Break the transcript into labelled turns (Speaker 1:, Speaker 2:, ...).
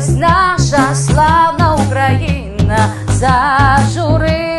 Speaker 1: Ось наша славна Україна зажури.